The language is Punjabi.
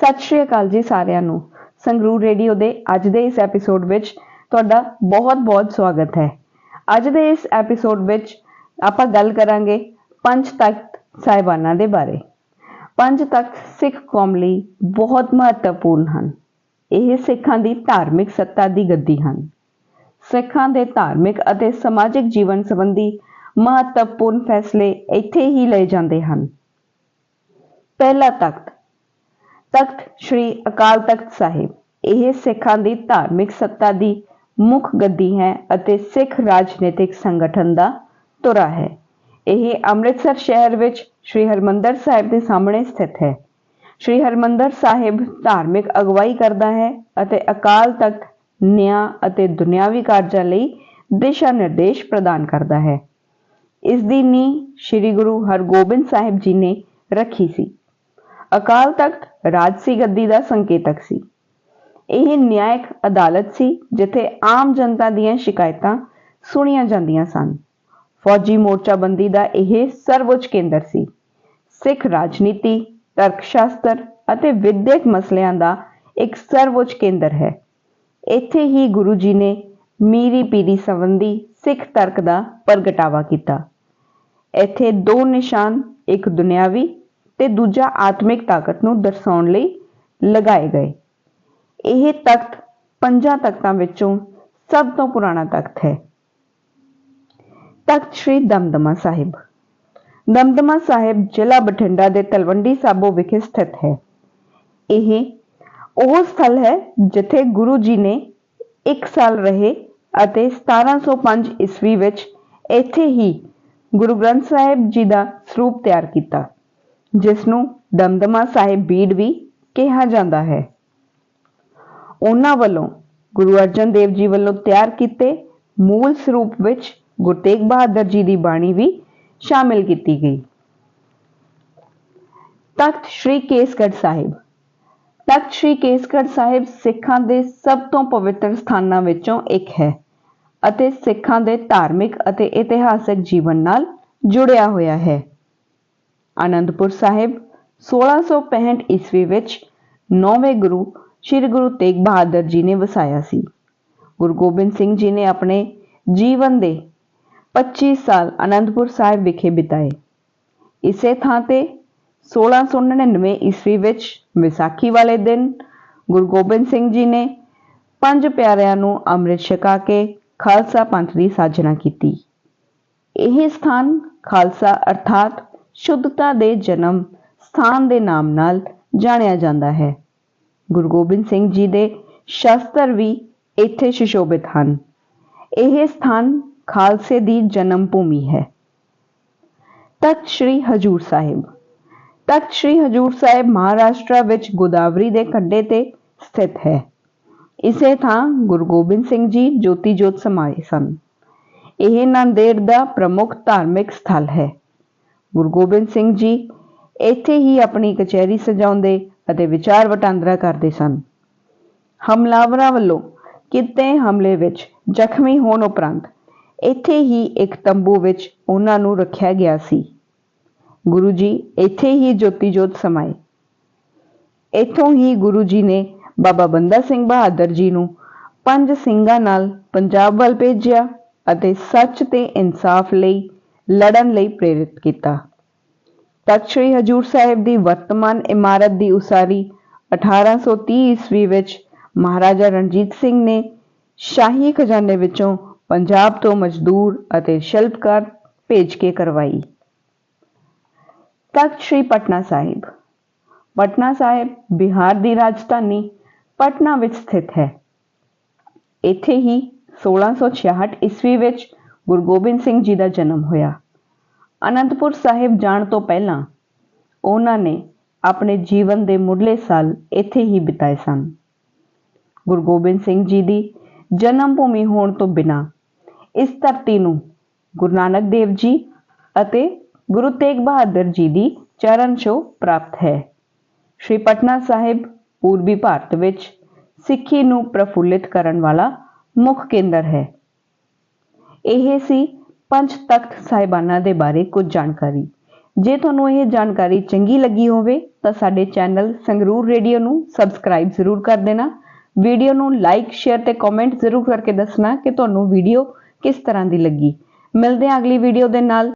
ਸਤਿ ਸ਼੍ਰੀ ਅਕਾਲ ਜੀ ਸਾਰਿਆਂ ਨੂੰ। ਸੰਗਰੂਰ ਰੇਡੀਓ ਦੇ ਅੱਜ ਦੇ ਇਸ ਐਪੀਸੋਡ ਵਿੱਚ ਤੁਹਾਡਾ ਬਹੁਤ-ਬਹੁਤ ਸਵਾਗਤ ਹੈ। ਅੱਜ ਦੇ ਇਸ ਐਪੀਸੋਡ ਵਿੱਚ ਆਪਾਂ ਗੱਲ ਕਰਾਂਗੇ ਪੰਜ ਤਖਤ ਸਾਹਿਬਾਨਾਂ ਦੇ ਬਾਰੇ। ਪੰਜ ਤਖਤ ਸਿੱਖ ਕੌਮ ਲਈ ਬਹੁਤ ਮਹੱਤਵਪੂਰਨ ਹਨ। ਇਹ ਸਿੱਖਾਂ ਦੀ ਧਾਰਮਿਕ ਸੱਤਾ ਦੀ ਗੱਦੀ ਹਨ। ਸਿੱਖਾਂ ਦੇ ਧਾਰਮਿਕ ਅਤੇ ਸਮਾਜਿਕ ਜੀਵਨ ਸੰਬੰਧੀ ਮਹੱਤਵਪੂਰਨ ਫੈਸਲੇ ਇੱਥੇ ਹੀ ਲਏ ਜਾਂਦੇ ਹਨ। ਪਹਿਲਾ ਤਖਤ ਤਖਤ ਸ੍ਰੀ ਅਕਾਲ ਤਖਤ ਸਾਹਿਬ। ਇਹ ਸਿੱਖਾਂ ਦੀ ਧਾਰਮਿਕ ਸੱਤਾ ਦੀ ਮੁੱਖ ਗੱਦੀ ਹੈ ਅਤੇ ਸਿੱਖ ਰਾਜਨੀਤਿਕ ਸੰਗਠਨ ਦਾ ਧੁਰਾ ਹੈ। ਇਹ ਅੰਮ੍ਰਿਤਸਰ ਸ਼ਹਿਰ ਵਿੱਚ ਸ੍ਰੀ ਹਰਮੰਦਰ ਸਾਹਿਬ ਦੇ ਸਾਹਮਣੇ ਸਥਿਤ ਹੈ। ਸ੍ਰੀ ਹਰਮੰਦਰ ਸਾਹਿਬ ਧਾਰਮਿਕ ਅਗਵਾਈ ਕਰਦਾ ਹੈ ਅਤੇ ਅਕਾਲ ਤਖਤ ਨਿਆਂ ਅਤੇ ਦੁਨਿਆਵੀ ਕਾਰਜਾਂ ਲਈ ਦਿਸ਼ਾ ਨਿਰਦੇਸ਼ ਪ੍ਰਦਾਨ ਕਰਦਾ ਹੈ। ਇਸ ਦੀ ਨੀਂਹ ਸ੍ਰੀ ਗੁਰੂ ਹਰਗੋਬਿੰਦ ਸਾਹਿਬ ਜੀ ਨੇ ਰੱਖੀ ਸੀ। ਅਕਾਲ ਤਖਤ ਰਾਜਸੀ ਗੱਦੀ ਦਾ ਸੰਕੇਤਕ ਸੀ। ਇਹ ਨਿਆਇਕ ਅਦਾਲਤ ਸੀ ਜਿੱਥੇ ਆਮ ਜਨਤਾ ਦੀਆਂ ਸ਼ਿਕਾਇਤਾਂ ਸੁਣੀਆਂ ਜਾਂਦੀਆਂ ਸਨ। ਫੌਜੀ ਮੋਰਚਾਬੰਦੀ ਦਾ ਇਹ ਸਰਵਉੱਚ ਕੇਂਦਰ ਸੀ। ਸਿੱਖ ਰਾਜਨੀਤੀ ਤਰਕ ਸ਼ਾਸਤਰ ਅਤੇ ਵਿਦਿਅਕ ਮਸਲਿਆਂ ਦਾ ਇੱਕ ਸਰਵਉੱਚ ਕੇਂਦਰ ਹੈ। ਇੱਥੇ ਹੀ ਗੁਰੂ ਜੀ ਨੇ ਮੀਰੀ ਪੀਰੀ ਸੰਬੰਧੀ ਸਿੱਖ ਤਰਕ ਦਾ ਪ੍ਰਗਟਾਵਾ ਕੀਤਾ। ਇੱਥੇ ਦੋ ਨਿਸ਼ਾਨ, ਇੱਕ ਦੁਨਿਆਵੀ ਤੇ ਦੂਜਾ ਆਤਮਿਕ ਤਾਕਤ ਨੂੰ ਦਰਸਾਉਣ ਲਈ ਲਗਾਏ ਗਏ। ਇਹ ਤਖਤ ਪੰਜਾਂ ਤਖਤਾਂ ਵਿੱਚੋਂ ਸਭ ਤੋਂ ਪੁਰਾਣਾ ਤਖਤ ਹੈ। ਤਖਤ ਸ੍ਰੀ ਦਮਦਮਾ ਸਾਹਿਬ। ਦਮਦਮਾ ਸਾਹਿਬ ਜ਼ਿਲ੍ਹਾ ਬਠਿੰਡਾ ਦੇ ਤਲਵੰਡੀ ਸਾਬੋ ਵਿਖੇ ਸਥਿਤ ਹੈ। ਇਹ ਉਹ ਸਥਲ ਹੈ ਜਿੱਥੇ ਗੁਰੂ ਜੀ ਨੇ 1 ਸਾਲ ਰਹੇ ਅਤੇ 1705 ਈਸਵੀ ਵਿੱਚ ਇੱਥੇ ਹੀ ਗੁਰੂ ਗ੍ਰੰਥ ਸਾਹਿਬ ਜੀ ਦਾ ਸਰੂਪ ਤਿਆਰ ਕੀਤਾ। ਜਿਸ ਨੂੰ ਦਮਦਮਾ ਸਾਹਿਬ ਬੀੜ ਵੀ ਕਿਹਾ ਜਾਂਦਾ ਹੈ। ਉਹਨਾਂ ਵੱਲੋਂ ਗੁਰੂ ਅਰਜਨ ਦੇਵ ਜੀ ਵੱਲੋਂ ਤਿਆਰ ਕੀਤੇ ਮੂਲ ਸਰੂਪ ਵਿੱਚ ਗੁਰੂ ਤੇਗ ਬਹਾਦਰ ਜੀ ਦੀ ਬਾਣੀ ਵੀ ਸ਼ਾਮਿਲ ਕੀਤੀ ਗਈ। ਤਖਤ ਸ੍ਰੀ ਕੇਸਗੜ੍ਹ ਸਾਹਿਬ। ਤਖਤ ਸ੍ਰੀ ਕੇਸਗੜ੍ਹ ਸਾਹਿਬ ਸਿੱਖਾਂ ਦੇ ਸਭ ਤੋਂ ਪਵਿੱਤਰ ਸਥਾਨਾਂ ਵਿੱਚੋਂ ਇੱਕ ਹੈ ਅਤੇ ਸਿੱਖਾਂ ਦੇ ਧਾਰਮਿਕ ਅਤੇ ਇਤਿਹਾਸਕ ਜੀਵਨ ਨਾਲ ਜੁੜਿਆ ਹੋਇਆ ਹੈ। ਆਨੰਦਪੁਰ ਸਾਹਿਬ 1665 ਈਸਵੀ ਵਿੱਚ ਨੌਵੇਂ ਗੁਰੂ, ਸ੍ਰੀ ਗੁਰੂ ਤੇਗ ਬਹਾਦਰ ਜੀ ਨੇ ਵਸਾਇਆ ਸੀ। ਗੁਰੂ ਗੋਬਿੰਦ ਸਿੰਘ ਜੀ ਨੇ ਆਪਣੇ ਜੀਵਨ ਦੇ 25 ਸਾਲ ਆਨੰਦਪੁਰ ਸਾਹਿਬ ਵਿਖੇ ਬਿਤਾਏ। ਇਸੇ ਥਾਂ ਤੇ 1699 ਈਸਵੀ ਵਿੱਚ ਵਿਸਾਖੀ ਵਾਲੇ ਦਿਨ ਗੁਰੂ ਗੋਬਿੰਦ ਸਿੰਘ ਜੀ ਨੇ ਪੰਜ ਪਿਆਰਿਆਂ ਨੂੰ ਅੰਮ੍ਰਿਤ ਛਕਾ ਕੇ ਖਾਲਸਾ ਪੰਥ ਦੀ ਸਾਜਨਾ ਕੀਤੀ। ਇਹ ਸਥਾਨ ਖਾਲਸਾ ਅਰਥਾਤ ਸ਼ੁੱਧਤਾ ਦੇ ਜਨਮ ਸਥਾਨ ਦੇ ਨਾਮ ਨਾਲ ਜਾਣਿਆ ਜਾਂਦਾ ਹੈ। ਗੁਰੂ ਗੋਬਿੰਦ ਸਿੰਘ ਜੀ ਦੇ ਸ਼ਸਤਰ ਵੀ ਇੱਥੇ ਸੁਸ਼ੋਭਿਤ ਹਨ। ਇਹ ਸਥਾਨ ਖਾਲਸੇ ਦੀ ਜਨਮ ਭੂਮੀ ਹੈ। ਤਖਤ ਸ੍ਰੀ ਹਜੂਰ ਸਾਹਿਬ। ਤਖਤ ਸ੍ਰੀ ਹਜੂਰ ਸਾਹਿਬ ਮਹਾਰਾਸ਼ਟਰ ਵਿੱਚ ਗੋਦਾਵਰੀ ਦੇ ਕੰਢੇ ਤੇ ਸਥਿਤ ਹੈ। ਇਸੇ ਥਾਂ ਗੁਰੂ ਗੋਬਿੰਦ ਸਿੰਘ ਜੀ ਜੋਤੀ ਜੋਤ ਸਮਾਏ ਸਨ। ਇਹ ਨਾਂਦੇੜ ਦਾ ਪ੍ਰਮੁੱਖ ਧਾਰਮਿਕ ਸਥਲ ਹੈ। ਗੁਰੂ ਗੋਬਿੰਦ ਸਿੰਘ ਜੀ ਇੱਥੇ ਹੀ ਆਪਣੀ ਕਚਹਿਰੀ ਸਜਾਉਂਦੇ ਅਤੇ ਵਿਚਾਰ ਵਟਾਂਦਰਾ ਕਰਦੇ ਸਨ। ਹਮਲਾਵਰਾਂ ਵੱਲੋਂ ਕਿਤੇ ਹਮਲੇ ਵਿੱਚ ਜ਼ਖਮੀ ਹੋਣ ਉਪਰੰਤ ਇੱਥੇ ਹੀ ਇੱਕ ਤੰਬੂ ਵਿੱਚ ਉਹਨਾਂ ਨੂੰ ਰੱਖਿਆ ਗਿਆ ਸੀ। ਗੁਰੂ ਜੀ ਇੱਥੇ ਹੀ ਜੋਤੀ ਜੋਤ ਸਮਾਏ। ਇੱਥੋਂ ਹੀ ਗੁਰੂ ਜੀ ਨੇ ਬਾਬਾ ਬੰਦਾ ਸਿੰਘ ਬਹਾਦਰ ਜੀ ਨੂੰ ਪੰਜ ਸਿੰਘਾਂ ਨਾਲ ਪੰਜਾਬ ਵੱਲ ਭੇਜਿਆ ਅਤੇ ਸੱਚ ਤੇ ਇਨਸਾਫ ਲਈ ਲੜਨ ਲਈ ਪ੍ਰੇਰਿਤ ਕੀਤਾ। ਤਖਤ ਸ੍ਰੀ ਹਜੂਰ ਸਾਹਿਬ ਦੀ ਵਰਤਮਾਨ ਇਮਾਰਤ ਦੀ ਉਸਾਰੀ 1830 ਈਸਵੀ ਵਿੱਚ ਮਹਾਰਾਜਾ ਰਣਜੀਤ ਸਿੰਘ ਨੇ ਸ਼ਾਹੀ ਖਜ਼ਾਨੇ ਵਿੱਚੋਂ ਪੰਜਾਬ ਤੋਂ ਮਜ਼ਦੂਰ ਅਤੇ ਸ਼ਿਲਪਕਾਰ ਭੇਜ ਕੇ ਕਰਵਾਈ। ਤਖਤ ਸ੍ਰੀ ਪਟਨਾ ਸਾਹਿਬ। ਪਟਨਾ ਸਾਹਿਬ ਬਿਹਾਰ ਦੀ ਰਾਜਧਾਨੀ ਪਟਨਾ ਵਿੱਚ ਸਥਿਤ ਹੈ। ਇੱਥੇ ਹੀ 1666 ਈਸਵੀ ਵਿੱਚ ਗੁਰੂ ਗੋਬਿੰਦ ਸਿੰਘ ਜੀ ਦਾ ਜਨਮ ਹੋਇਆ। ਅਨੰਦਪੁਰ ਸਾਹਿਬ ਜਾਣ ਤੋਂ ਪਹਿਲਾਂ ਉਹਨਾਂ ਨੇ ਆਪਣੇ ਜੀਵਨ ਦੇ ਮੁੱਢਲੇ ਸਾਲ ਇੱਥੇ ਹੀ ਬਿਤਾਏ ਸਨ। ਗੁਰੂ ਗੋਬਿੰਦ ਸਿੰਘ ਜੀ ਦੀ ਜਨਮ ਭੂਮੀ ਹੋਣ ਤੋਂ ਬਿਨਾਂ ਇਸ ਧਰਤੀ ਨੂੰ ਗੁਰੂ ਨਾਨਕ ਦੇਵ ਜੀ ਅਤੇ ਗੁਰੂ ਤੇਗ ਬਹਾਦਰ ਜੀ ਦੀ ਚਰਨ ਛੋਹ ਪ੍ਰਾਪਤ ਹੈ। ਸ਼੍ਰੀ ਪਟਨਾ ਸਾਹਿਬ, ਪੂਰਬੀ ਭਾਰਤ ਵਿੱਚ ਸਿੱਖੀ ਨੂੰ ਪ੍ਰਫੁੱਲਿਤ ਕਰਨ ਵਾਲਾ ਮੁੱਖ ਕੇਂਦਰ ਹੈ। ਇਹ ਸੀ ਪੰਜ ਤਖਤ ਸਾਹਿਬਾਨਾਂ ਦੇ ਬਾਰੇ ਕੁਝ ਜਾਣਕਾਰੀ। ਜੇ ਤੁਹਾਨੂੰ ਇਹ ਜਾਣਕਾਰੀ ਚੰਗੀ ਲੱਗੀ ਹੋਵੇ, ਤਾਂ ਸਾਡੇ ਚੈਨਲ ਸੰਗਰੂਰ ਰੇਡੀਓ ਨੂੰ ਸਬਸਕ੍ਰਾਈਬ ਜ਼ਰੂਰ ਕਰ ਦੇਣਾ। ਵੀਡੀਓ ਨੂੰ ਲਾਈਕ, ਸ਼ੇਅਰ ਤੇ ਕਮੈਂਟ ਜ਼ਰੂਰ ਕਰਕੇ ਦੱਸਣਾ ਕਿ ਤੁਹਾਨੂੰ ਵੀਡੀਓ ਕਿਸ ਤਰ੍ਹਾਂ ਦੀ ਲੱਗੀ। ਮਿਲਦੇ ਹਾਂ ਅਗਲੀ ਵੀਡੀਓ ਦੇ ਨਾਲ।